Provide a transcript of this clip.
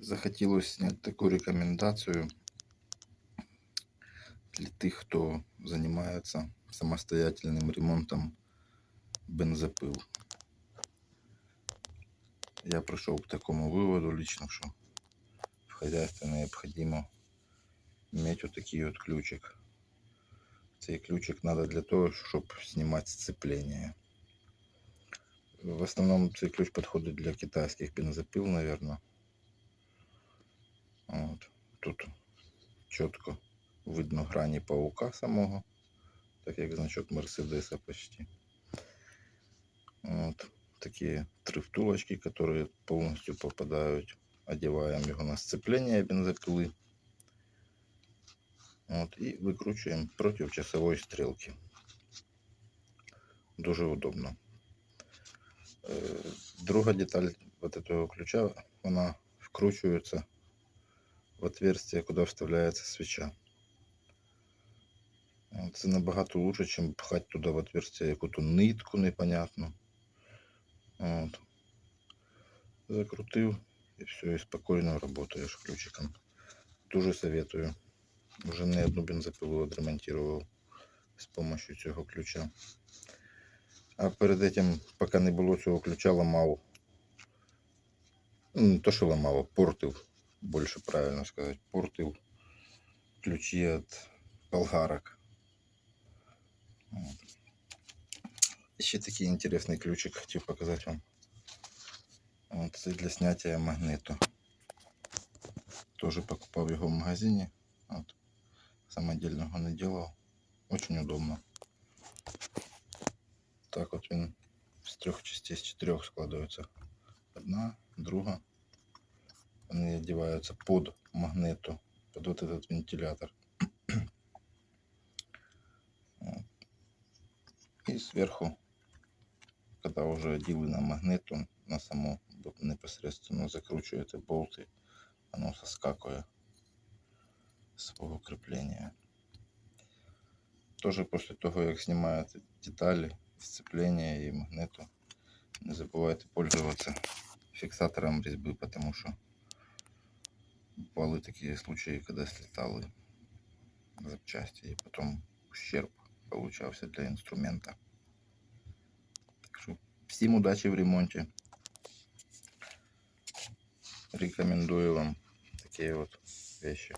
Захотілося зняти таку рекомендацію для тих, хто займається самостоятельним ремонтом бензопил. Я пришел к такому выводу лично, что в хозяйстве необходимо иметь вот такий вот ключик. Цей ключик надо для того, щоб снимать сцепление. В основному цей ключ підходить для китайських бензопил, наверное. чітко видно грані паука самого, так як значок Мерседеса почти. От. Такі три втулочки, которые полностью попадают. Одеваем его на сцепление бензопилы. Вот, и выкручиваем против часовой стрелки. Дуже удобно. Э, Друга деталь вот этого ключа, она вкручивается в отверстие, куда вставляется свеча. Це набагато лучше, ніж пхати туди в отверстие яку-то нитку непонятну. От. Закрутив і все, і спокійно працюєш ключиком. Дуже советую. Уже не одну бензопилу відремонтував з допомогою цього ключа. А перед этим, поки не було цього ключа, ламав. Ну, не то, що ламав, портив, більше правильно сказати, портив ключі від болгарок. Вот. Ще такий інтересний ключик хотів показати вам. От це для снятия магниту. Тоже покупав його в магазині. От. Самодільного не делав. Очень удобно. Так от він з трьох частей, з чотирьох складується. Одна, друга. Вони одеваются под магниту, под вот этот вентилятор. Вот. И сверху, когда уже одели на магнит, он на само б- непосредственно закручивает болты, оно соскакивает з свого крепления. Тоже после того, як знімаєте деталі, сцепления и магниту, не забувайте пользоваться фиксатором резьбы, потому что бывали такие случаи, когда слетали запчасти, и потом ущерб получался для инструмента. Так что всем удачи в ремонте. Рекомендую вам такие вот вещи.